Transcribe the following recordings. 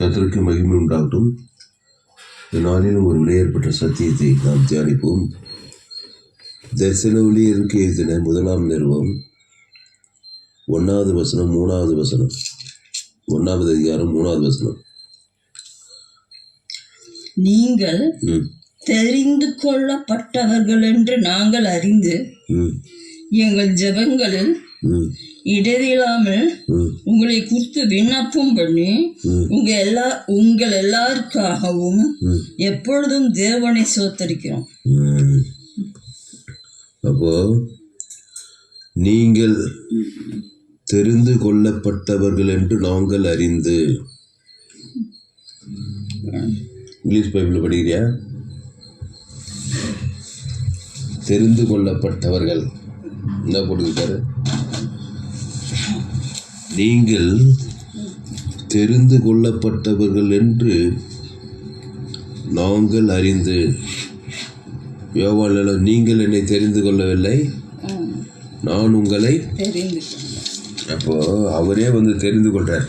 கர்த்தருக்கு மகிமை உண்டாகட்டும். இந்த நாளிலும் ஒரு விலையேற்பட்ட சத்தியத்தை நாம் தியானிப்போம். தரிசன ஊழியருக்கு எழுதின முதலாம் நிறுவம் ஒன்றாவது வசனம் மூணாவது வசனம். ஒன்றாவது அதிகாரம் மூணாவது வசனம். நீங்கள் தெரிந்து கொள்ளப்பட்டவர்கள் என்று நாங்கள் அறிந்து எங்கள் ஜெபங்களில் ம். உங்களை குறித்து விண்ணப்பம் பண்ணி. உங்க எல்லா உங்கள் எல்லாருக்காகவும் எப்பொழுதும் தேவனை சோத்தரிக்கிறோம். அப்போ நீங்கள் தெரிந்து கொள்ளப்பட்டவர்கள் என்று நாங்கள் அறிந்து. இங்கிலீஷ் பைபிள் படிக்கிறியா? தெரிந்து கொள்ளப்பட்டவர்கள். என்ன போட்டுக்கிட்டாரு? நீங்கள் தெரிந்து கொள்ளப்பட்டவர்கள் என்று நாங்கள் அறிந்து யோவானில் நீங்கள் என்னை தெரிந்து கொள்ளவில்லை நான் உங்களை அப்போ அவரே வந்து தெரிந்து கொள்றார்.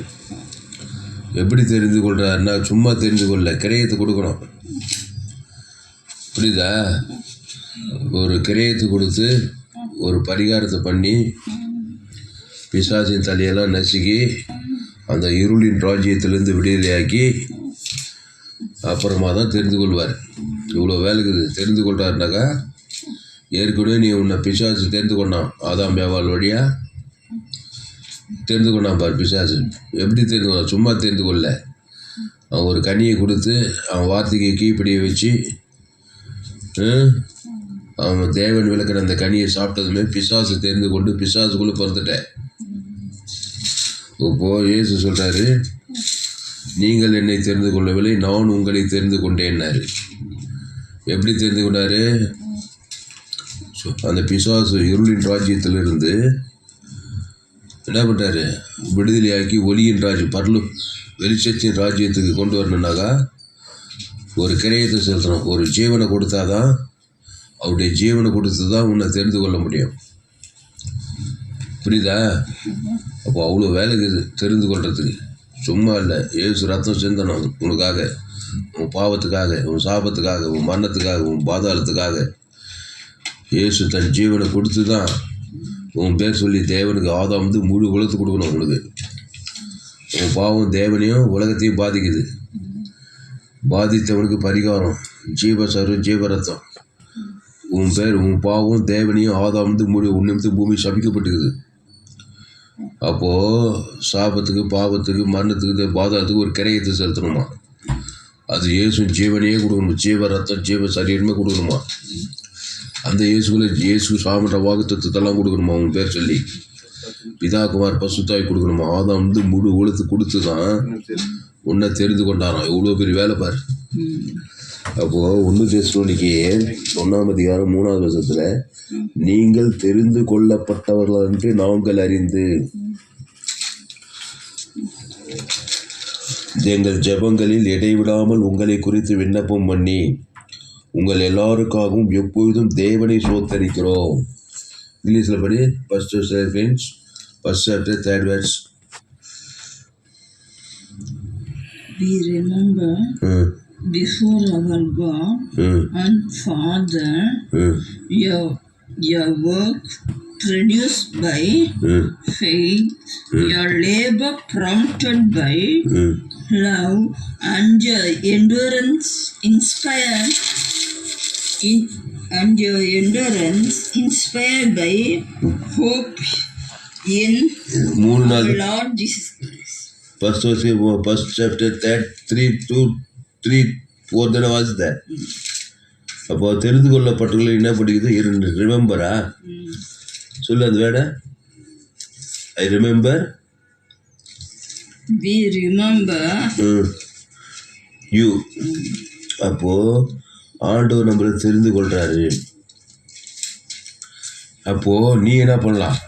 எப்படி தெரிந்து கொள்றாருன்னா சும்மா தெரிந்து கொள்ள கிரயத்தை கொடுக்கணும். புரியுதா? ஒரு கிரயத்தை கொடுத்து ஒரு பரிகாரத்தை பண்ணி பிசாசின் தலையெல்லாம் நசுக்கி அந்த இருளின் ராஜ்யத்திலேருந்து விடுதலையாக்கி அப்புறமா தான் தெரிந்து கொள்வார். இவ்வளோ வேலைக்குது தெரிந்து கொள்றாருனாக்கா ஏற்கனவே நீ உன்னை பிசாசு தெரிந்து கொண்டான் ஆதாம் பேவால் வழியாக தெரிந்து கொண்டான் பார் பிசாசு. எப்படி தெரிந்து கொண்டான்? சும்மா தெரிந்து கொள்ள. அவன் ஒரு கனியை கொடுத்து அவன் வார்த்தைக்கு கீழ்ப்படியை வச்சு அவன் தேவன் விளக்குற அந்த கனியை சாப்பிட்டதுமே பிசாசு தெரிந்து கொண்டு பிசாசுக்குள்ளே பிறந்துட்டேன் இப்போ இயேசு சொல்கிறாரு நீங்கள் என்னை தெரிந்து கொள்ளவில்லை நான் உங்களை தெரிந்து கொண்டேன்னாரு எப்படி தெரிந்து கொண்டாரு? அந்த பிசாசு இருளின் ராஜ்யத்திலிருந்து என்ன பண்ணுறாரு விடுதலையாக்கி ஒளியின் ராஜ்யம் பரலும் வெளிச்சத்தின் ராஜ்யத்துக்கு கொண்டு வரணுன்னாக்கா ஒரு கிரயத்தை செலுத்தணும். ஒரு ஜீவனை கொடுத்தாதான் அவருடைய ஜீவனை கொடுத்து தான் உன்னை தெரிந்து கொள்ள முடியும். புரியுதா? அப்போ அவ்வளோ வேலை இருக்குது தெரிந்து கொள்றதுக்கு சும்மா இல்லை. ஏசு ரத்தம் சிந்தனம் உனக்காக உன் பாவத்துக்காக உன் சாபத்துக்காக உன் மரணத்துக்காக உன் பாதாளத்துக்காக. இயேசு தன் ஜீவனை கொடுத்து தான் உன் பேர் சொல்லி தேவனுக்கு ஆதாம் வந்து முழு உலகத்து கொடுக்கணும் உனக்கு உன் பாவம் தேவனையும் உலகத்தையும் பாதிக்குது. பாதித்தவனுக்கு பரிகாரம் ஜீவ சரு ஜீவ ரத்தம் உன் பேர் உன் பாவம் தேவனையும் ஆதாம் வந்து முழு உன்னிமித்து பூமி சபிக்கப்பட்டுக்குது. அப்போது சாபத்துக்கு பாவத்துக்கு மரணத்துக்கு பாதாளத்துக்கு ஒரு கிரயத்தை செலுத்தணுமா? அது இயேசு ஜீவனையே கொடுக்கணும்? ஜீவ ரத்தம் ஜீவ சரீரமே கொடுக்கணுமா? அந்த இயேசுக்குள்ள இயேசு சாமன்ற வாக்குத்தத்தெல்லாம் கொடுக்கணுமா? அவன் பேர் சொல்லி. பிதா குமார் பசுத்தாய் கொடுக்கணுமா? ஆதாம் வந்து முழு உழுத்து கொடுத்து தான் உன்னை தெரிந்து கொண்டாராம். எவ்வளோ பெரிய வேலை பாரு. அப்போது ஒன்று தேசோனிக்கு ஒன்றாம் அதிகாரம் மூணாவது வருஷத்தில் நீங்கள் தெரிந்து கொள்ளப்பட்டவர்கள் என்று நாங்கள் அறிந்து. எங்கள் ஜெபங்களில் இடைவிடாமல் உங்களை குறித்து விண்ணப்பம் பண்ணி உங்கள் எல்லாருக்காகவும் எப்பொழுதும் தேவனை சோத்தரிக்கிறோம். இங்கிலீஷில் படி first seconds first chapter third words We remember ம். before our God mm. and Father, mm. your, your work produced by mm. faith, hmm. your labor prompted by hmm. love, and your endurance inspired in, and your endurance inspired by hope in our Lord Jesus Christ. First, first chapter, that three, two, three four தானே வாசித்தேன் அப்போ தெரிந்து கொள்ளப்பட்டுள்ள என்ன படிக்குது? இரண்டு. ரிமெம்பரா சொல்லு அந்த வேட. I remember We remember. You அப்போது ஆண்டவர் நம்மளை தெரிந்து கொள்கிறாரு அப்போது நீ என்ன பண்ணலாம்?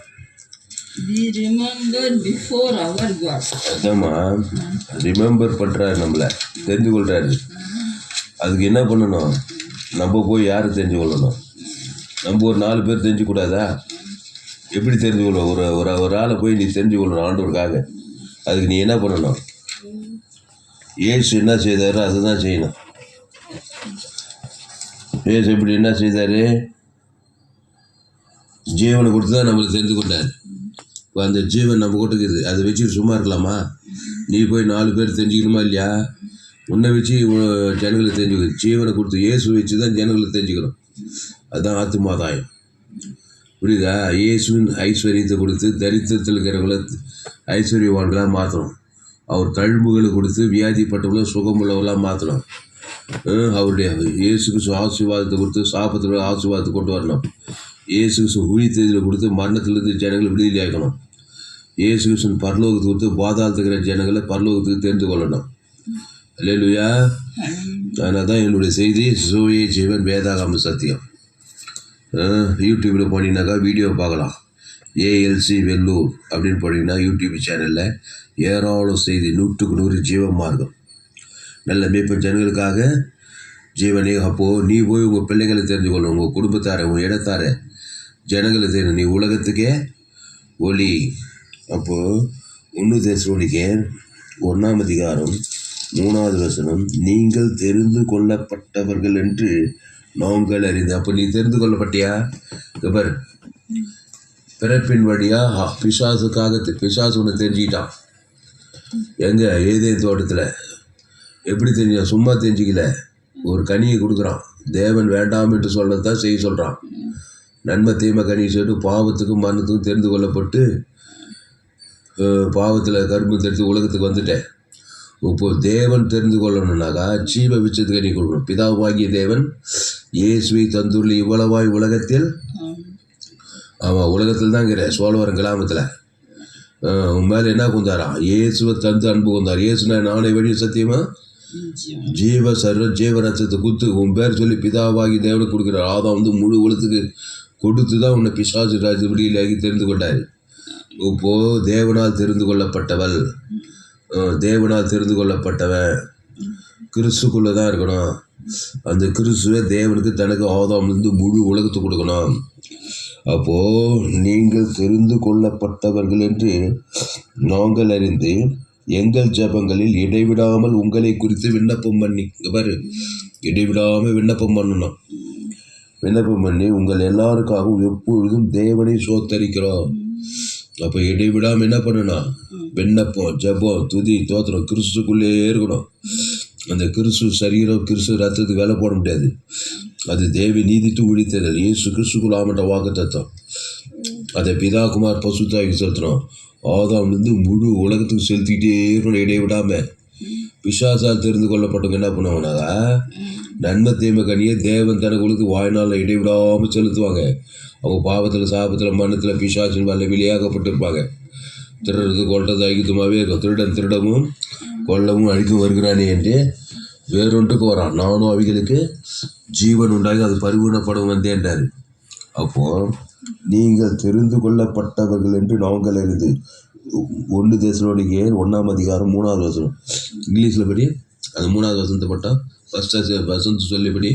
அதாம்மா ரிமெம்பர் பண்ணுறாரு நம்மளை. தெரிஞ்சு கொள்கிறாரு அதுக்கு என்ன பண்ணணும்? நம்ம போய் யாரை தெரிஞ்சு கொள்ளணும் நம்ம ஒரு நாலு பேர் தெரிஞ்சு கூடாதா எப்படி தெரிஞ்சு கொள்ளும் ஒரு ஒரு ஒரு ஆளை போய் நீ தெரிஞ்சு கொள்ளணும் ஆண்டவருக்காக. அதுக்கு நீ என்ன பண்ணணும்? ஏசு என்ன செய்தாரோ அதுதான் செய்யணும். ஏசு இப்படி என்ன செய்தார்? ஜீவனை கொடுத்து தான் நம்மளுக்கு தெரிந்து கொண்டார் அந்த ஜீவன் நம்ம கொடுக்குது அதை வச்சுட்டு சும்மா இருக்கலாமா? நீ போய் நாலு பேர் தெரிஞ்சுக்கணுமா இல்லையா? உன்னை வச்சு ஜனங்களை ஜனங்களுக்கு தெரிஞ்சுக்கணும். ஜீவனை கொடுத்து இயேசு வச்சு தான் ஜனங்களுக்கு தெரிஞ்சுக்கணும். அதுதான் ஆத்மாதாயம் புரியுதா? இயேசுவின் ஐஸ்வர்யத்தை கொடுத்து தரித்திரத்தில் இருக்கிறவங்கள ஐஸ்வர்யவான்களாக மாற்றணும். அவர் தழும்புகளை கொடுத்து வியாதிப்பட்டவங்களும் சுகமுள்ளவர்களாக மாற்றணும். அவருடைய இயேசுக்கு ஆசீர்வாதத்தை கொடுத்து சாப்பத்தில் ஆசீர்வாதத்தை கொண்டு வரணும். இயேசுக்கு உயிர்த்ததில் கொடுத்து மரணத்திலிருந்து ஜனங்களை விடுதலையாக்கணும் இயேசு கிருஷ்ணன் பரலோகத்துக்கு கொடுத்து பாதாளத்துக்கிற இருக்கிற ஜனங்களை பரலோகத்துக்கு தெரிந்து கொள்ளணும். இல்லையா அதனால் தான் என்னுடைய செய்தி சூரிய ஜீவன் வேதாகாம சத்தியம். யூடியூப்பில் போனீங்கன்னாக்கா வீடியோ பார்க்கலாம். ஏஎல்சி வெல்லூர் அப்படின்னு போனீங்கன்னா யூடியூப் சேனலில் ஏராளம் செய்தி நூற்றுக்கு நூறு ஜீவ மார்க்கம். நல்ல மேய்ப்ப ஜனங்களுக்காக ஜீவனே அப்போது நீ போய் உங்கள் பிள்ளைங்களை தெரிஞ்சுக்கொள்ளணும் உங்கள் குடும்பத்தார உங்கள் இடத்தாரை. ஜனங்களை தெரியும் நீ உலகத்துக்கே ஒளி அப்போது ஒன்று தேசோனிக்கே ஒன்றாம் அதிகாரம் மூணாவது வசனம் நீங்கள் தெரிந்து கொள்ளப்பட்டவர்கள் என்று நாங்கள் அறிந்து அப்போ நீ தெரிந்து கொள்ளப்பட்டியா? இவர் பிறப்பின் வழியாக பிசாசுக்காக தெ- பிசாசு ஒன்று தெரிஞ்சுக்கிட்டான். எங்கே? ஏதே தோட்டத்தில். எப்படி தெரிஞ்ச சும்மா தெரிஞ்சிக்கல. ஒரு கனியை கொடுக்குறான். தேவன் வேண்டாம் என்று சொல்றது தான் செய்ய சொல்கிறான் நன்மை தீமை கனி சொல்லிட்டு பாவத்துக்கும் மரணத்துக்கும் தெரிந்து கொள்ளப்பட்டு பாவத்தில் கரும்பு தெரிந்து உலகத்துக்கு வந்துட்டேன். இப்போ தேவன் தெரிந்து கொள்ளணும்னாக்கா ஜீவ விச்சத்துக்கு நீ கொடுக்கணும். பிதாவாகிய தேவன் இயேசுவை தந்துள்ள இவ்வளவாய் உலகத்தில் ஆமாம் உலகத்தில் தான் இருக்கிற சோழவரம் கிராமத்தில். உன் மேலே என்ன குந்தாராம் இயேசுவை தந்து அன்பு கொண்டார். இயேசுனா நானே வழி சத்தியமா? ஜீவ சர்வ ஜீவரசத்தை குத்து உன் பேர் சொல்லி பிதாவாகி தேவனுக்கு கொடுக்குறார். ஆதாம் வந்து முழு உலகத்துக்கு கொடுத்து தான் உன்னை பிசாசு ராஜ விடியலாகி தெரிந்து கொண்டார் இப்போ தேவனால் தெரிந்து கொள்ளப்பட்டவள். தேவனால் தெரிந்து கொள்ளப்பட்டவன். கிறிஸ்துக்குள்ளே தான் இருக்கணும். அந்த கிறிஸ்துவை தேவனுக்கு தனக்கு ஆதாம்லேருந்து முழு உலகத்தை கொடுக்கணும். அப்போது நீங்கள் தெரிந்து கொள்ளப்பட்டவர்கள் என்று நாங்கள் அறிந்து எங்கள் ஜெபங்களில் இடைவிடாமல் உங்களை குறித்து விண்ணப்பம் பண்ணி பாரு இடைவிடாமல் விண்ணப்பம் பண்ணணும். விண்ணப்பம் பண்ணி உங்கள் எல்லாருக்காகவும் எப்பொழுதும் தேவனை சோத்தரிக்கிறோம். அப்போ இடைவிடாமல் என்ன பண்ணணும் விண்ணப்பம் ஜெபம் துதி தோத்திரம் கிறிஸ்துக்குள்ளேயே இருக்கணும். அந்த கிறிஸ்து சரீரம் கிறிஸ்து ரத்தத்துக்கு வேலை போட முடியாது. அது தேவி நீதித்து விழித்தது இயேசு கிறிஸ்துக்குள் ஆமட்ட வாக்கு தத்துவம் அதை பிதாகுமார் பசுத்தாய்க்கு செலுத்தணும் ஆதாம்லேருந்து முழு உலகத்துக்கு செலுத்திக்கிட்டே இருக்கணும் இடைவிடாமல் பிசாசால் தெரிந்து கொள்ளப்பட்டவங்க என்ன பண்ணுவாங்கனாக்கா நன்மை தீமை கனியை தேவன் தனக்கு கொடுத்து வாழ்நாளில் இடைவிடாமல் செலுத்துவாங்க. அவங்க பாவத்தில் சாபத்தில் மரணத்தில் பிசாசின் வல்ல வெளியாகப்பட்டிருப்பாங்க திருடுறது கொள்றது அழிக்குமாவே இருக்கும். திருடன் திருடவும் கொல்லவும் அழிக்கும் வருகிறானே என்று வேறொன்றுக்கு வரான். நானும் அவைகளுக்கு ஜீவன் உண்டாகி அது பரிபூர்ணப்படும் வந்தேன்றார் அப்போது நீங்கள் தெரிந்து கொள்ளப்பட்டவர்கள் என்று நாங்கள் எழுது ஒன்று தேசனுடைய ஒன்றாம் அதிகாரம் மூணாவது வசனம் இங்கிலீஷில் படி அது மூணாவது வசனத்தை பட்டா ஃபஸ்ட்டு வசனத்தை சொல்லிபடி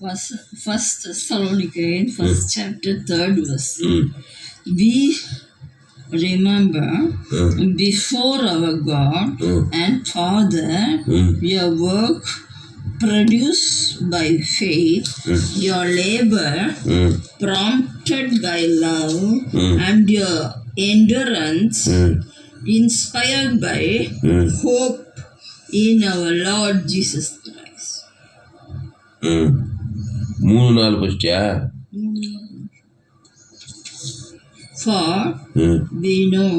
First, First Thessalonians, first chapter, third verse. ம் We remember ம் before our God ம் and Father ம் your work produced by faith, your labor ம் prompted by love, Mm. and your endurance ம் inspired by ம் hope in our Lord Jesus Christ. ம் மூணு நாள் ஃபஸ்ட்டியா For ம் we know,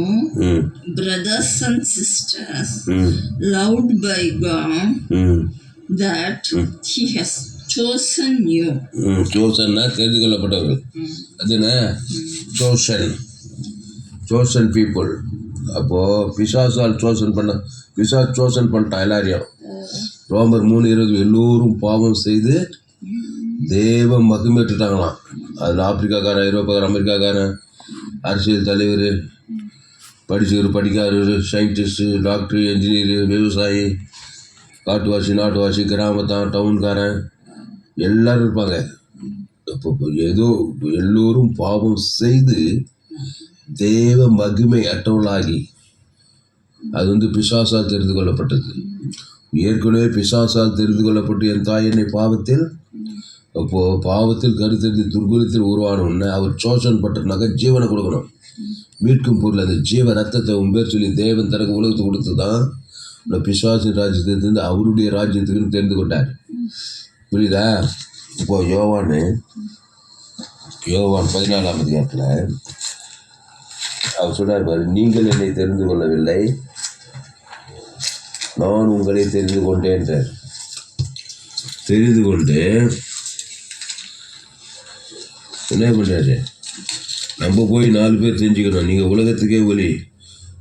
ம் brothers and sisters, ம் loved by God, ம் that He has chosen you. ம் சோசன்னா தெரிந்து கொள்ளப்பட்டவர்கள் அதுனா சோசன் சோசன் பீப்புள் அப்போது பிசாசால் சோசன் பண்ண பிசா சோசன் பண்ணிட்டான் எல்லாரையும் ரோமர் மூணு இருபது எல்லோரும் பாவம் செய்து தேவ மகிமேட்டுட்டாங்களாம் அதில் ஆப்பிரிக்காக்காரன் ஐரோப்பாக்காரன் அமெரிக்காக்காரன் அரசியல் தலைவர் படிச்சவர் படிக்காதவர் சயின்டிஸ்ட்டு டாக்டர் இன்ஜினியர் விவசாயி காட்டுவாசி நாட்டுவாசி கிராமத்தான் டவுன்காரன் எல்லோரும் இருப்பாங்க. அப்போ ஏதோ எல்லோரும் பாவம் செய்து தேவ மகிமை அற்றவளாகி அது வந்து பிசாசா தெரிந்து கொள்ளப்பட்டது. ஏற்கனவே பிசாசா தெரிந்து கொள்ளப்பட்டு என் தாய் என்னை பாவத்தில் அப்போ பாவத்தில் கருத்தறிந்து துர்குலத்தில் உருவான உடனே அவர் சோஷன் பட்டனாக்க ஜீவனை கொடுக்கணும். மீட்கும் பொருள் அந்த ஜீவ ரத்தத்தை உன் சொல்லி தேவன் தனக்கு உலகத்துக்கு கொடுத்து தான் இந்த பிசாசின் ராஜ்யத்திலிருந்து அவருடைய ராஜ்யத்துக்குன்னு தெரிந்து கொண்டார். புரியுதா? இப்போ யோவானு யோவான் பதினாலாம் அதிகாரத்தில் அவர் சொன்னார் பாரு நீங்கள் என்னை தெரிந்து கொள்ளவில்லை. நான் உங்களை தெரிந்து கொண்டேன் என்றார். தெரிந்து கொண்டு என்ன பண்ணுறாரு நம்ம போய் நாலு பேர் தெரிஞ்சுக்கணும். நீங்கள் உலகத்துக்கே ஒலி.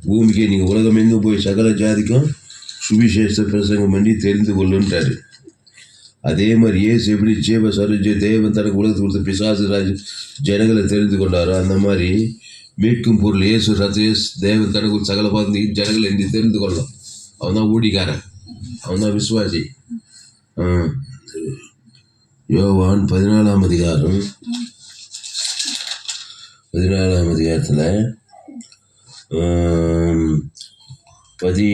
பூமிக்கே நீங்கள் உலகம் எங்கே போய் சகல ஜாதிக்கும் சுவிசேஷ பிரசங்கம் பண்ணி தெரிந்து கொள்ளுன்றாரு. அதே மாதிரி ஏசு எப்படி ஜீவ சருஜ தேவன் தனக்கு உலகத்துக்கு கொடுத்த பிசாசு ராஜ் ஜனங்களை தெரிந்து கொண்டாரோ அந்த மாதிரி மீட்கும் பொருள் இயேசு ரத்தேஸ் தேவன் தனக்கு சகல பார்த்து ஜனங்கள் என்று தெரிந்து கொள்ளலாம் அவன் தான் ஊடிக்காரன் அவன் தான் விசுவாசி யோவான் பதினாலாம் அதிகாரம். பதினாலாம் அதிகாரத்தில் பதி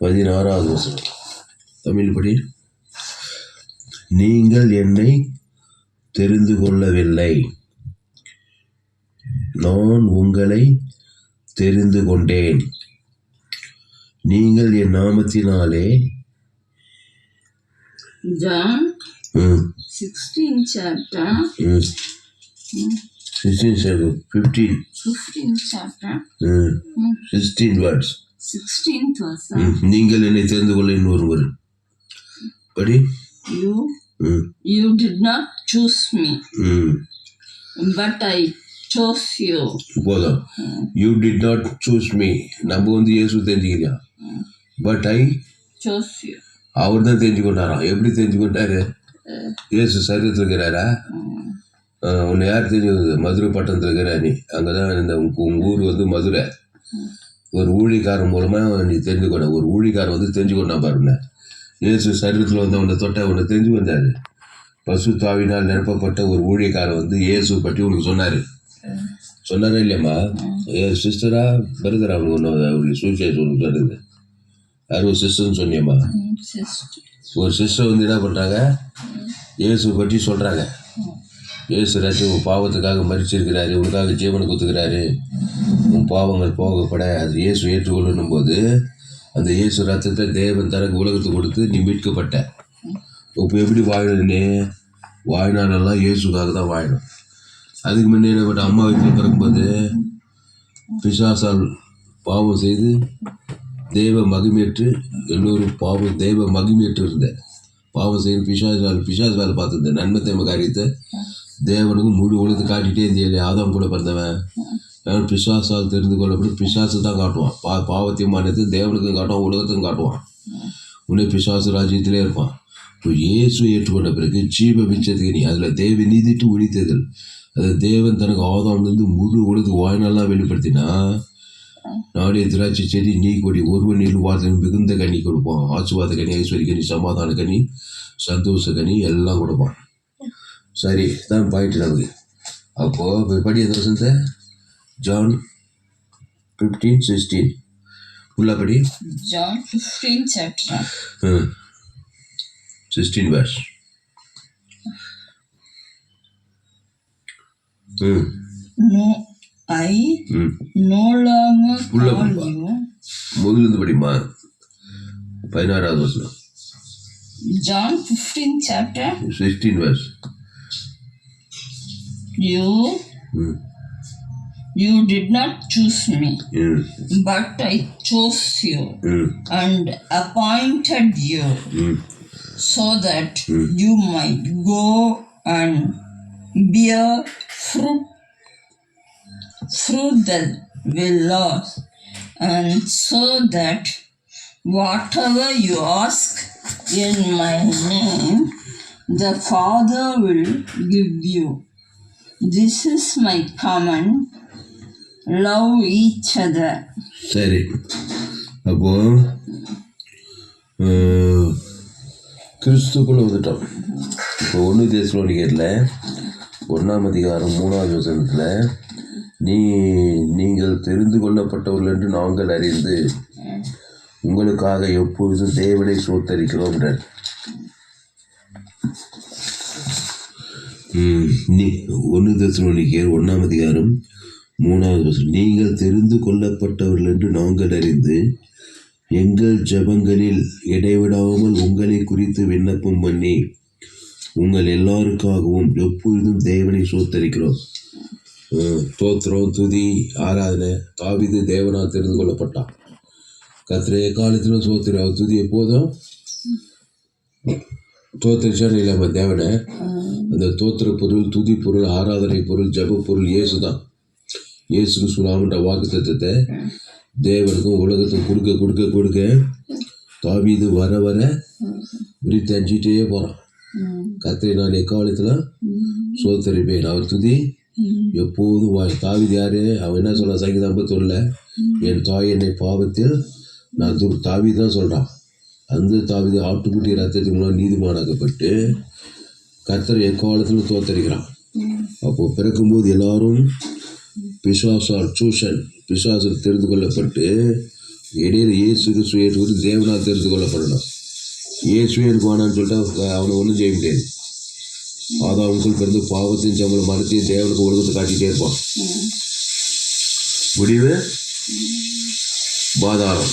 பதினாறாவது வருஷம் தமிழ் படி. நீங்கள் என்னை தெரிந்து கொள்ளவில்லை. நான் உங்களை தெரிந்து கொண்டேன். நீங்கள் என் நாமத்தினாலே 16 chapter, ம், sixteen seven fifteen 15 chapter, sixteen words 16th verse. நீங்கள் என்னை தெரிந்து கொள்ள இன்னொரு வரும் படி you did not choose me, ம், but I chose you. போதும். You did not choose me நம்ம வந்து இயேசு தெரிஞ்சுக்கிறியா பட் ஐ Chose you. அவர் தான் தெரிஞ்சு கொண்டாராம் எப்படி தெரிஞ்சு கொண்டாரு இயேசு சரீரத்தில் இருக்கிறாரா உன்னை யார் தெரிஞ்சது மதுரை பட்டணத்தில் இருக்கிற நீ. அங்கே தான் இந்த உங்க உங்க ஊர் வந்து மதுரை. ஒரு ஊழிக்காரன் மூலமாக நீ தெரிஞ்சு கொண்ட ஒரு ஊழிக்காரன் வந்து தெரிஞ்சு கொண்டா பாருங்க. இயேசு சரீரத்தில் வந்து அவனை தொட்ட அவனை தெரிஞ்சு வந்தாரு பசு தாவினால் நிரப்பப்பட்ட ஒரு ஊழியக்காரன் வந்து இயேசு பற்றி உனக்கு சொன்னார். சொன்னாரா இல்லையம்மா ஏ சிஸ்டரா பிரதரா அவனுக்கு ஒன்று அவருடைய சூசைட் உனக்கு சொன்னது யார் ஒரு சிஸ்டர்னு சொன்னியம்மா. ஒரு சிஸ்டர் வந்து என்ன பண்ணுறாங்க இயேசு பற்றி சொல்கிறாங்க இயேசு ராஜு உன் பாவத்துக்காக மறிச்சிருக்கிறாரு உனக்காக ஜீவனை குத்துக்கிறாரு. உன் பாவங்கள் போகப்பட அது இயேசு ஏற்றுக்கொள்ளணும் போது அந்த இயேசு ரத்தத்தை தேவன் தனக்கு உலகத்துக்கு கொடுத்து நீ மீட்கப்பட்ட. இப்போ எப்படி வாழணும்னே வாழ்நாளெல்லாம் இயேசுக்காக தான் வாழணும் அதுக்கு முன்னே என்ன அம்மா வீட்டில் பிறக்கும்போது பிசாசால் பாவம் செய்து தேவ மகிமேற்று எல்லோரும் பாவம் தெய்வ மகிமேற்று இருந்தேன் பாவம் செய்து பிசாசால் பிசாஸ் வேலை பார்த்துருந்தேன் நன்மை தேம காரியத்தை தேவனுக்கும் முழு உலகத்தை காட்டிகிட்டே இருந்தேன் ஆதாம் கூட பிறந்தவன். அவன் பிசாசால் தெரிந்து கொள்ளப்படும் பிசாசு தான் காட்டுவான். பா பாவத்தையும் மாநிலத்தை தேவனுக்கும் காட்டுவான் உலகத்துக்கும் காட்டுவான். உன்னை பிசாசு ராஜ்யத்திலே இருப்பான். இப்போ இயேசு ஏற்றுக்கொண்ட பிறகு ஜீவ மிச்சத்துக்கு நீ அதில் தேவ நீதிட்டு ஒழித்ததில் அது தேவன் தனக்கு ஆதாம்லேருந்து முழு உலகத்துக்கு வாழ்நாளாக வெளிப்படுத்தினா நாடே திராட்சை செடி நீ கொடி ஒருவன் நீர் வார்த்தை மிகுந்த கனி கொடுப்பான். ஆசுவாத கனி ஐஸ்வர்ய கனி சமாதான கனி சந்தோஷ கனி எல்லாம் கொடுப்பான். சரி தான் பாயிண்ட் நமக்கு. அப்போது படி எந்த வசந்த ஜான் ஃபிஃப்டீன் சிக்ஸ்டீன் உள்ளபடி John 15 chapter. சிக்ஸ்டீன் வேர்ஸ் ம் No, I ம் no longer உள்ள call போப்பா. you முதலிருந்து படிமா பதினாறாவது வசனம் John 15 chapter. Sixteen verse You hmm you did not choose me, ம் but I chose you ம் and appointed you ம் so that you might go and bear fruit fruit that will and so that whatever you ask in my name the father will give you this is my command love each other சரி அப்போ கிறிஸ்துக்குள்ள வந்துட்டோம் இப்போ ஒன்று தேசலோனிக்கரில் ஒன்றாம் அதிகாரம் மூணாவது வசனத்தில் நீ நீங்கள் தெரிந்து கொள்ளப்பட்டவர்கள் என்று நாங்கள் அறிந்து உங்களுக்காக எப்பொழுதும் தேவனை சோத்தரிக்கிறோம் நீ ஒன்று தசுவனிக்கர் ஒன்றாம் அதிகாரம் மூணாவது வசனம் நீங்கள் தெரிந்து கொள்ளப்பட்டவர்கள் என்று நாங்கள் அறிந்து எங்கள் ஜெபங்களில் இடைவிடாமல் உங்களை குறித்து விண்ணப்பம் பண்ணி உங்கள் எல்லாருக்காகவும் எப்பொழுதும் தேவனை சோத்தரிக்கிறோம். தோத்திரம் துதி ஆராதனை. தாவிது தேவனால் தெரிந்து கொள்ளப்பட்டான். கத்திரைய காலத்திலும் சோத்திர அவர் துதி எப்போதும் தோத்திரிச்சான இல்லாம தேவனை. அந்த தோத்திர பொருள் துதி பொருள் ஆராதனை பொருள் ஜெப பொருள் இயேசு தான். இயேசு சொல்லாமன்ற வாக்கு தத்துவத்தை தேவனுக்கும் உலகத்துக்கும் கொடுக்க கொடுக்க கொடுக்க தாவிது வர வர விரித்து அஞ்சிட்டே போகிறான் கத்திரை நான் எக்காலத்தில் சோத்தரிப்பேன் அவர் துதி. எப்போதும் வா தாவிது யாரு? அவன் என்ன சொல்கிறான் சங்கீதம் ஐம்பத்தொன்னில் என் தாய் என்னை பாவத்தில் நான் துர் தாவி தான் சொல்கிறான் அந்த தாவிது ஆட்டுக்குட்டி ரத்தத்தின் மூலம் நீதிமானாக்கப்பட்டு கர்த்தர் எக்காலத்திலும் தோத்தரிக்கிறான். அப்போ பிறக்கும்போது எல்லாரும் பிசாசால் சூஷன் பிசாசில் தெரிந்து கொள்ளப்பட்டு இடையில இயேசு கிறிஸ்து ஏற்றுவது தேவனால் தெரிந்து கொள்ளப்படணும். இயேசுவே எனக்கு வேணான்னு சொல்லிட்டு அவனை ஒன்றும் செய்ய முடியாது. அவங்களுக்கு பிறந்து பாவத்தின் சம்பளம் மரத்தையும் தேவனுக்கு ஒழுக்கத்தை காட்டிகிட்டே இருப்பான். முடிவு? பாதாளம்.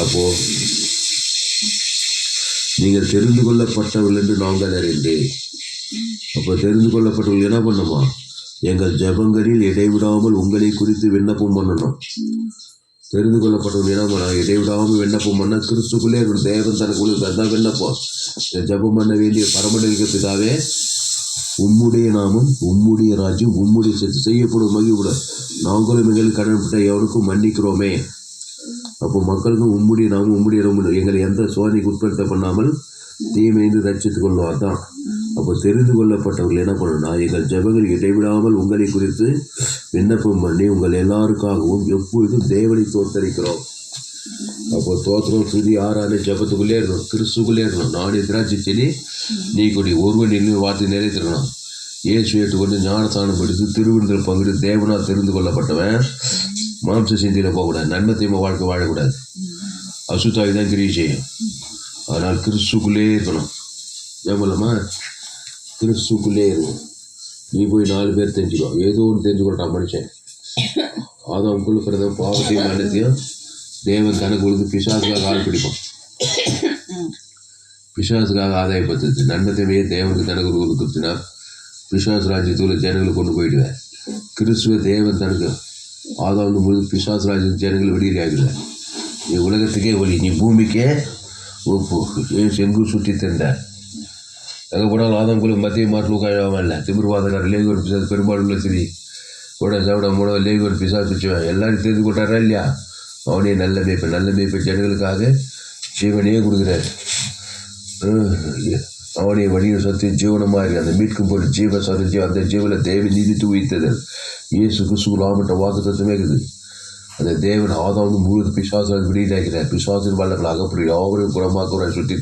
அப்போது நீங்கள் தெரிந்து கொள்ளப்பட்டவர்கள் என்று நாங்கள் அறிந்து அப்போ தெரிந்து கொள்ளப்பட்டவர்கள் என்ன பண்ணுமா எங்கள் ஜபங்களில் இடைவிடாமல் உங்களை குறித்து விண்ணப்பம் பண்ணணும். தெரிந்து கொள்ளப்படும் என்ன இடைவிடாமல் விண்ணப்பம் பண்ண கிறிஸ்துக்குள்ளே இருக்கணும் தேவன் தனக்கு உள்ள அதான் விண்ணப்பம். இந்த ஜெபம் பண்ண வேண்டிய பரமண்டலிக்க பிதாவே உம்முடைய நாமம் உம்முடைய ராஜ்யம் உம்முடைய செத்து செய்யப்படும் மகிழ்வுட நாங்களும் எங்களுக்கு கடன்பட்ட எவனுக்கும் மன்னிக்கிறோமே. அப்போ மக்களுக்கும் உம்முடைய நாமம் உம்முடைய எங்களை எந்த சோதனைக்கு உட்படுத்த பண்ணாமல் தீமைந்து ரட்சித்துக் கொள்வார் அதான் அப்போ தெரிந்து கொள்ளப்பட்டவர்கள் என்ன பண்ணணும்னா எங்கள் ஜபங்கள் இடைவிடாமல் உங்களை குறித்து விண்ணப்பம் பண்ணி உங்கள் எல்லாருக்காகவும் எப்பொழுதும் தேவனை தோத்தரிக்கிறோம் அப்போ தோத்திரம் துதி ஆறான ஜபத்துக்குள்ளே இருக்கணும் கிறிஸ்துக்குள்ளே இருக்கணும். நானே திராட்சை செடி நீ கொடி ஒருவன் இன்னும் வார்த்தை நிறைவேற்றணும் இயேசு ஏற்றுக்கொண்டு ஞானஸ்தானம் எடுத்து திருவிழந்தில் பங்கிட்டு தேவனால் தெரிந்து கொள்ளப்பட்டவன் மாம்ச சிந்தியில் போகக்கூடாது நன்மை தீமை வாழ்க்கை வாழக்கூடாது. அசுத்தாவி தான் கிரியை செய்யும். அதனால் கிறிஸ்துக்குள்ளே இருக்கணும். ஏமலமா கிறிஸ்துக்குள்ளே இருக்கும். நீ போய் நாலு பேர் தெரிஞ்சுக்கோ. ஏதோ ஒன்று தெரிஞ்சுக்கொண்டான் மனுஷன். ஆதவனுக்குள்ள பிறந்த பாவத்தையும் மரணத்தையும் தேவன் தனக்கு கொடுத்து பிசாசுக்காக ஆள் பிடிக்கும் பிசாசுக்காக ஆதாயப்படுத்துது நன்மத்தையுமே தேவனுக்கு தனக்கு கொடுத்துனா பிசாசு ராஜ்யத்துக்குள்ள ஜனங்களை கொண்டு போயிடுவேன் கிறிஸ்துவ தேவன் தனக்கு ஆதாம் முழு பிசாசு ராஜ்யம் ஜனங்களை வெளியில் நீ உலகத்துக்கே ஒளி. நீ பூமிக்கே செங்கு சுற்றி எங்கும் சுற்றி கூட ஆதம் குழு மத்திய மாட்டில் உட்காழாமல் இல்லை திமிர்வாதக்காரர் லேகோர் பிசாசு பெரும்பாலும் உள்ள சரி. கூட சாப்பிட மூட லேகுவர் பிசாஸ் பிச்சுவேன் எல்லாரும் தெரிந்து கொட்டாரா இல்லையா? அவனே நல்ல மேய்ப்பு நல்ல மேய்ப்பு ஜனங்களுக்காக ஜீவனையே கொடுக்குறாரு. ஹம், வணிக சத்து ஜீவனமாக அந்த மீட்கும் போது ஜீவ சரி அந்த ஜீவனை தேவ நீதித்து உயிர்த்தது இயேசு கிறிஸ்து லாமட்ட வாக்கு தத்துவமே இருக்குது. அந்த தேவன் ஆதாவது முழுது பிசாசன் வெளியிடாக்கிறார் பிசாசின் வல்லங்கள் அகப்படி யாவரையும் குணமாக்குறான் சுற்றி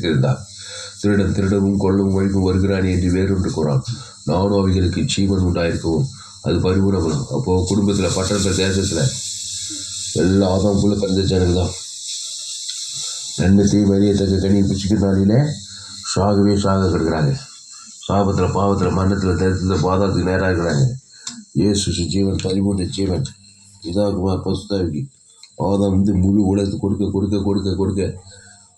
திருடன் திருடவும் கொள்ளவும் வழிக்கும் வருகிறானே என்று வேறொன்று கூறான். நானும் அவைகளுக்கு ஜீவன் உண்டாயிருக்கவும் அது பரிபூரணம்? அப்போது குடும்பத்தில் பட்டணத்தில் தேசத்தில்? எல்லா ஆதாமுக்குள்ளே பிறந்த ஜனங்க தான் நன்மை தீ வரியத்தக்க கனியை பிச்சுக்கிற நாளிலே சாகவே சாக கிடக்கிறாங்க. சாபத்தில் பாவத்தில் மரணத்தில் தரித்தில் பாதத்துக்கு நேராக இருக்கிறாங்க. இயேசு ஜீவன் பரிபூர்ண ஜீவன். இதாகுமார் பசுதாவிக்கு ஆதாம் வந்து முழு உலகத்துக்கு கொடுக்க கொடுக்க கொடுக்க கொடுக்க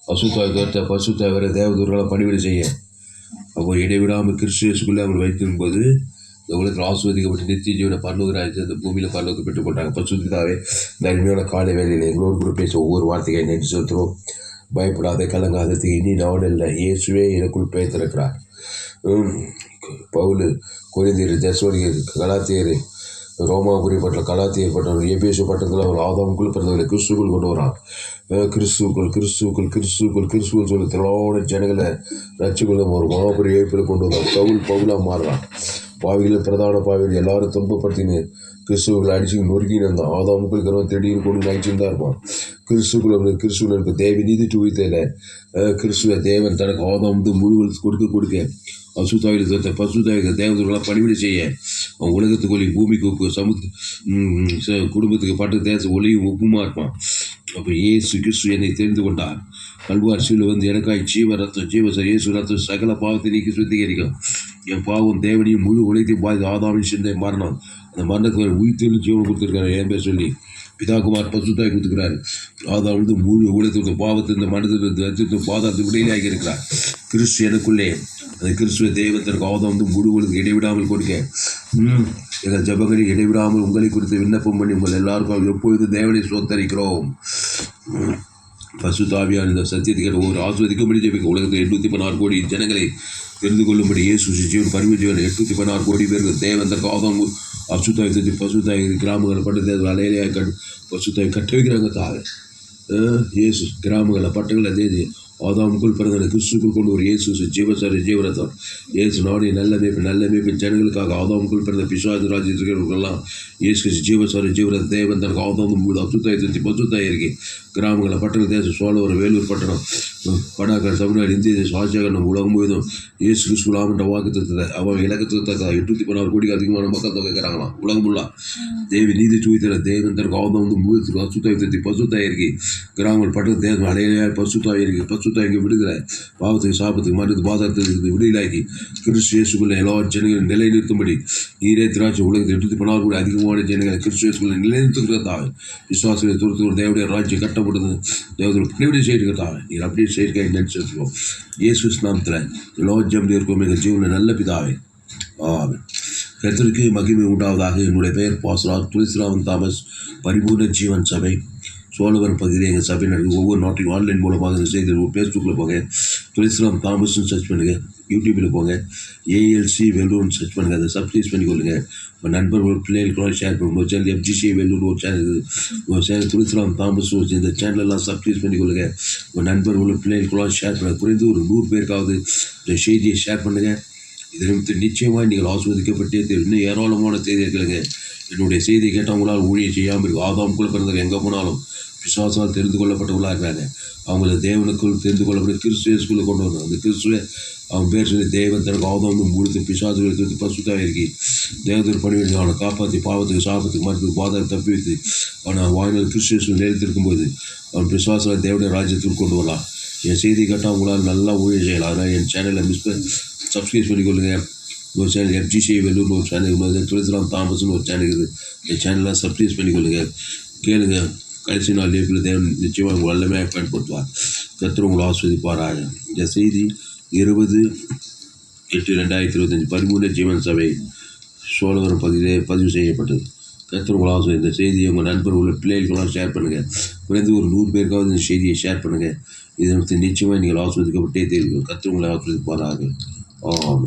பசுத்தாய் தோற்ற பசுத்தாய் வர தேவதூர்களை பணிவிடை செய்ய. அவர் இடைவிடாமல் கிறிஸ்துக்குள்ளே அவர் வைத்திருக்கும்போது இந்த உலகத்தில் ஆஸ்வதிக்கப்பட்டு நித்திய ஜீவனை பரலோகராஜ் அந்த பூமியில் பரலோகம் பெற்றுக் கொண்டாங்க. பசுத்தாவே இந்த அருமையான காலை வேலையில் எங்களோடு கூட பேச ஒவ்வொரு வார்த்தையை நினைச்சு செலுத்துகிறோம். பயப்படாத கலங்காத இனி நான் இல்லை இயேசுவே எனக்குள் பேத்திருக்கிறார். பவுல் குறைந்தீர் தசோரியர் கலாத்தியர் ரோமாபுரி பட்டம் கலாத்தியர் பட்டம் எபேசு பட்டத்தில் அவர் ஆதாமுக்குள் பிறந்தவரை கிறிஸ்துக்குள் கொண்டு வரான் கிறிஸ்துக்கள் கிறிஸ்துக்கள் கிறிஸ்துக்கள் கிறிஸ்துவல் சொல்லி திரளோட ஜனங்களை ரட்சிக்குள்ள ஒரு மாபெரும் இயப்பில் கொண்டு வந்தார். பவுல் பவுலாக மாறுறான். பாவிகளில் பிரதான பாவிகள் எல்லாரும் துன்பப்படுத்தின்னு கிறிஸ்துவர்களை அடிச்சு நொறுக்கின்னு இருந்தான். ஆதாமுக்குள் இருக்கிறவன் திடீர்னு கொண்டு நகைச்சுன்னு தான் இருப்பான். கிறிஸ்துக்குள்ள வந்து கிறிஸ்துவ இருக்க தேவி நீதி துவைத்தல கிறிஸ்துவ தேவன் தனக்கு ஆதாம் வந்து முழுவல் கொடுக்க கொடுக்க அசுத்தாயில் தத்த தேவதெல்லாம் தேவதர்களாக பணிவிடை செய்ய அவன் உலகத்துக்கு ஒளி பூமிக்கு உப்பு சமுத் குடும்பத்துக்கு பட்டு தேச ஒளியும் உப்புமா இருப்பான். அப்போ இயேசு கிறிஸ்து என்னை தெரிந்து கொண்டார். கல்வார் சீல வந்து எனக்காய் ஜீவ ரத்தம் ஜீவ இயேசு ரத்தம் சகல பாவத்தை நீக்கி சுத்திகரிக்கும். என் பாவம் தேவனையும் முழு உழைத்தையும் பாதி ஆதாமின் சிந்தை மரணம். அந்த மரணத்துக்கு உயிர்த்தெழும் ஜீவனம் கொடுத்துருக்காரு என் பேர் சொல்லி பிதாகுமார் பசுத்தாய் கொடுத்துருக்காரு ஆதா வந்து முழு உழைத்து பாவத்தை இந்த மனதிலிருந்து அச்சித்து பாதாத்து விடையிலே ஆகியிருக்கிறார் கிறிஸ்து எனக்குள்ளே அந்த கிறிஸ்துவ தெய்வத்திற்கு ஆதாம் வந்து உலகம் இடைவிடாமல் கொடுக்க. எங்கள் ஜபங்களை இடைவிடாமல் உங்களை குறித்து விண்ணப்பம் பண்ணி உங்கள் எல்லாருக்கும் எப்பொழுது தேவனை சோத்தரிக்கிறோம் பசுதாவியான இந்த சத்தியத்தை ஒரு ஆஸ்வதிக்கும்படி ஜெபிக்க உலகத்தில் எண்ணூற்றி பதினாறு கோடி ஜனங்களை தெரிந்து கொள்ளும்படி இயேசு ஜீவன் பரிவு ஜீவன் எட்நூற்றி பதினாறு கோடி பேருக்கு தேவந்தற்கு ஆதாம் அசுத்தாய் தத்தி பசுத்தாய் கிராமங்களை பட்டு அலையிலையாக கட்டு பசுத்தாய் கட்ட வைக்கிறாங்க அஹ், இயேசு கிராமங்களை பட்டங்களை தேதி ஆதாமுக்குள் பிறந்த கிறிஸ்துக்குள் கொண்டு ஒரு இயேசு ஜீவசாரி ஜீவரத்தம். இயேசு நாடி நல்ல மேப்பு நல்ல மேப்பு ஜனங்களுக்காக ஆதாமுக்குள் பிறந்த பிசாஜ் ராஜ்யத்திற்கெல்லாம் இயேசு கிறிஸ்து ஜீவசாரி ஜீவரத்த தேவன் தனக்கு ஆதாமும் மூணு பசுத்தாயிருக்கு தத்தி கிராமங்களை பட்டணம் தேசம் ஒரு வேலூர் பட்டணம். படாக்கர் தமிழ்நாடு இந்திய தேசம் ஆசியாகண்டம் உலகம் முழுவதும் இயேசு கிறிஸ்துலாம் என்ற வாக்கு திருத்தத்தை அவன் இலக்கத்துக்கு தக்க எட்நூத்தி பதினாறு கோடிக்கு அதிகமான மக்கள் தொகை இருக்கிறாங்களாம் உலகம் ஃபுல்லா. தேவி நீதி சுவித்தர தேவன் தனக்கு ஆதம் வந்து முழுத்து அசுத்தாய் தத்தி பசுத்தாய் இருக்கு கிராமங்கள் பட்டணம் தேசம் அலையிலே பசுத்தாய் இருக்கு பசுத்தாய் இங்கே விடுதலை பாவத்துக்கு சாபத்துக்கு மருந்து பாதத்துக்கு விடுதலாக்கி கிறிஸ்து இயேசுக்குள்ள எல்லா ஜனங்களும் நிலைநிறுத்தும்படி ஈரே திராட்சை உலகத்தில் எட்நூத்தி பதினாறு கோடி அதிகமான ஜனங்களை கிறிஸ்து இயேசுக்குள்ள நிலைநிறுத்துகிறதாக. விசுவாசத்தை துரத்து தேவடைய ராஜ்யம் கட்டப்படுது தேவদের பணிவிடை செய்கிறதாக நீங்கள் அப்படியே செயற்கை நினைச்சிருக்கோம் இயேசு நாமத்தில் எல்லா இருக்கும் எங்கள் ஜீவனில் நல்ல பிதாவே. ஆமென். கர்த்தருக்கு மகிமை உண்டாவதாக. என்னுடைய பெயர் பாஸ்ரா துளசிராமன் தாமஸ். பரிபூர்ண ஜீவன் சபை. சோழவர் பகுதியில் எங்கள் சபை நடக்கும் ஒவ்வொரு நாட்டையும் ஆன்லைன் மூலமாக இந்த செய்தி ஃபேஸ்புக்கில் போக துளசிராம் தாமஸ்னு சர்ச் பண்ணுங்கள் யூடியூப்பில் போங்க. ஏஎல்சி வெல்லூர்னு சர்ச் பண்ணுங்கள் அதை சப்ஸ்கிரைப் பண்ணிக்கொள்ளுங்க. உங்கள் நண்பர்கள் பிள்ளைகளுக்கு ஷேர் பண்ணுங்கள் ஒரு சேனல் எஃப்ஜிசி வெல்லூர் ஒரு சேனல் இருக்குது. உங்கள் சேனல் துளசிராம் தாமஸ் ஒரு இந்த சேனலெல்லாம் சப்ஸ்கிரைப் பண்ணிக்கொள்ளுங்க. உங்கள் நண்பர்கள் பிள்ளைகளுக்கெல்லாம் ஷேர் பண்ணுங்கள் குறைந்து ஒரு நூறு பேருக்காவது இந்த செய்தியை ஷேர் பண்ணுங்கள் இதை நிச்சயமாக நீங்கள் ஆஸ்வதிக்கப்பட்டே தெரியும் இன்னும் ஏராளமான செய்தியை கேளுங்க. என்னுடைய செய்தி கேட்டவங்களால் ஊழியம் செய்யாமல் இருக்கும். ஆதாம் கூட பிறந்தவங்க எங்கே போனாலும் விசுவாசமாக தெரிந்து கொள்ளப்பட்டவங்களாக இருக்காங்க அவங்கள தேவனுக்குள் தெரிந்து கொள்ளப்பட்ட கிறிஸ்துவேஸ்குள்ளே கொண்டு வரணும் அந்த கிறிஸ்துவ அவன் பேர் சொல்லி தேவன் தனக்கு அவதம் முழுத்து பிசாசுகளை திருத்தி பசுத்தாக இருக்கி தேவதர் பணிவிட்டு அவனை காப்பாற்றி பாவத்துக்கு சாபத்துக்கு மருத்துவ பாதத்தை தப்பி வைத்து அவனை வாழ்நாள் கிறிஸ்துவேஸ்குள் நிலைத்திருக்கும் போது அவன் பிசுவாசம் தேவனுடைய ராஜ்யத்திற்கு கொண்டு வரலாம் என் செய்தி கேட்டால் உங்களால் நல்லா ஊழியர் செய்யலாம். அதனால் என் சேனலை மிஸ் பண்ணி சப்ஸ்கிரைப் பண்ணிக்கொள்ளுங்க. ஒரு சேனல் எஃப்ஜிசி வெள்ளூர்னு ஒரு சேனல் உள்ளது துளசிராம் தாமஸ்னு ஒரு சேனல் இருக்குது. இந்த சேனலை சப்ஸ்கிரைப் பண்ணிக்கொள்ளுங்க. கேளுங்க. கடைசி நாள் லேப்பில் தேவன் நிச்சயமாக உங்கள் எல்லாமே பயன்படுத்துவார். கத்திர உங்களை ஆஸ்வதிப்பாராக இந்த செய்தி இருபது எட்டு ரெண்டாயிரத்தி இருபத்தஞ்சி பதிமூணு ஜீவன் சபை சோழவரம் பகுதியிலே பதிவு செய்யப்பட்டது. கத்திர உங்களை ஆஸ்வதி இந்த செய்தியை உங்கள் நண்பர்கள் பிள்ளைகளுக்கெல்லாம் ஷேர் பண்ணுங்கள் குறைந்து ஒரு நூறு பேருக்காவது இந்த செய்தியை ஷேர் பண்ணுங்கள் இதை நிச்சயமாக நீங்கள் ஆஸ்வதிக்கப்பட்டே தெரியும் கத்திர உங்களை ஆஸ்வதிப்பாராக ஆமாம்